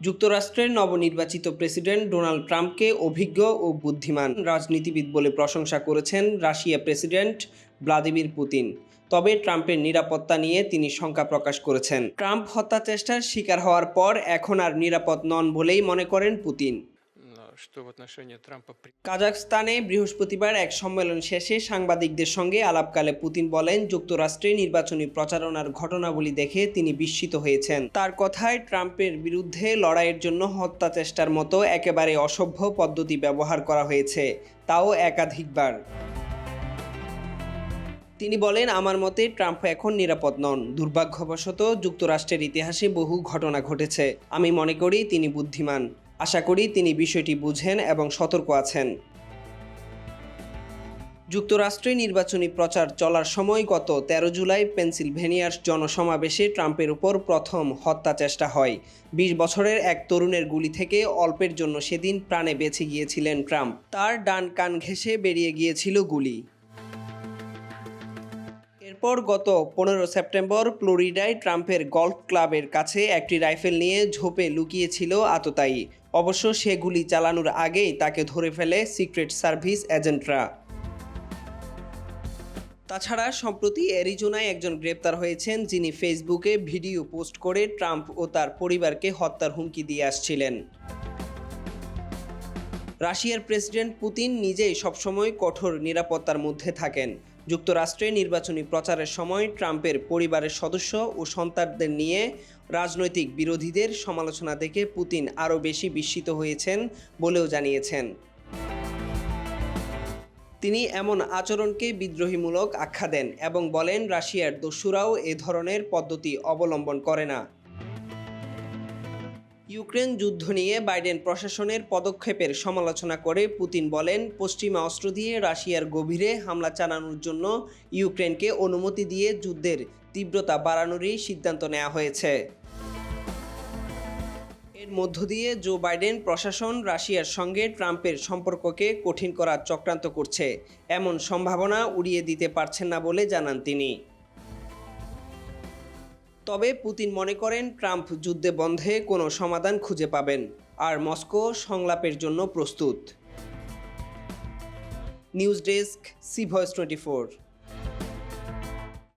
যুক্তরাষ্ট্রের নবনির্বাচিত president Donald ট্রাম্পকে অভিজ্ঞ ও বুদ্ধিমান রাজনীতিবিদ বলে প্রশংসা করেছেন রাশিয়া প্রেসিডেন্ট ভ্লাদিমির পুতিন। তবে ট্রাম্পের নিরাপত্তা নিয়ে তিনি শঙ্কা প্রকাশ করেছেন। ট্রাম্প হত্যা চেষ্টার শিকার হওয়ার পর এখন আর নিরাপদ নন বলেই মনে করেন পুতিন। কাজাকস্তানে বৃহস্পতিবার এক সম্মেলন শেষে সাংবাদিকদের সঙ্গে আলাপকালে পুতিন বলেন, যুক্তরাষ্ট্রে নির্বাচনী প্রচারণার ঘটনাবলী দেখে তিনি বিস্মিত হয়েছেন। তার কথায় ট্রাম্পের বিরুদ্ধে লড়াইয়ের জন্য হত্যা চেষ্টার মতো একেবারে অসভ্য পদ্ধতি ব্যবহার করা হয়েছে, তাও একাধিকবার। তিনি বলেন, আমার মতে ট্রাম্প এখন নিরাপদ নন। দুর্ভাগ্যবশত যুক্তরাষ্ট্রের ইতিহাসে বহু ঘটনা ঘটেছে। আমি মনে করি তিনি বুদ্ধিমান। আশা করি তিনি বিষয়টি বুঝেন এবং সতর্ক আছেন। যুক্তরাষ্ট্রে নির্বাচনী প্রচার চলার সময় গত তেরো জুলাই পেনসিলভেনিয়ার জনসমাবেশে ট্রাম্পের উপর প্রথম হত্যা চেষ্টা হয়। বিশ বছরের এক তরুণের গুলি থেকে অল্পের জন্য সেদিন প্রাণে বেঁচে গিয়েছিলেন ট্রাম্প। তার ডান কান ঘেঁষে বেরিয়ে গিয়েছিল গুলি। এরপর গত পনেরো সেপ্টেম্বর ফ্লোরিডায় ট্রাম্পের গল্ফ ক্লাবের কাছে একটি রাইফেল নিয়ে ঝোপে লুকিয়েছিল আততায়ী। অবশ্য সে গুলি চালানোর আগেই তাকে ধরে ফেলে সিক্রেট সার্ভিস এজেন্টরা। তাছাড়া সম্প্রতি অ্যারিজোনায় একজন গ্রেপ্তার হয়েছেন, যিনি ফেসবুকে ভিডিও পোস্ট করে ট্রাম্প ও তার পরিবারকে হত্যার হুমকি দিয়ে আসছিলেন। রাশিয়ার প্রেসিডেন্ট পুতিন নিজেই সবসময় কঠোর নিরাপত্তার মধ্যে থাকেন। যুক্তরাষ্ট্রে নির্বাচনী প্রচারের সময় ট্রাম্পের পরিবারের সদস্য ও সন্তানদের নিয়ে রাজনৈতিক বিরোধীদের সমালোচনা দেখে পুতিন আরও বেশি বিস্মিত হয়েছেন বলেও জানিয়েছেন। তিনি এমন আচরণকে বিদ্রোহীমূলক আখ্যা দেন এবং বলেন, রাশিয়ার দস্যুরাও এ ধরনের পদ্ধতি অবলম্বন করে না। ইউক্রেন যুদ্ধ নিয়ে বাইডেন প্রশাসনের পদক্ষেপের সমালোচনা করে পুতিন বলেন, পশ্চিমা অস্ত্র দিয়ে রাশিয়ার গভীরে হামলা চালানোর জন্য ইউক্রেনকে অনুমতি দিয়ে যুদ্ধের তীব্রতা বাড়ানোরই সিদ্ধান্ত নেওয়া হয়েছে। এর মধ্য দিয়ে জো বাইডেন প্রশাসন রাশিয়ার সঙ্গে ট্রাম্পের সম্পর্ককে কঠিন করার চক্রান্ত করছে। এমন সম্ভাবনা উড়িয়ে দিতে পারছেন না বলে জানান তিনি। তবে পুতিন মনে করেন ট্রাম্প যুদ্ধে বন্ধে কোনো সমাধান খুঁজে পাবেন আর মস্কো সংলাপের জন্য প্রস্তুত। News desk C voice twenty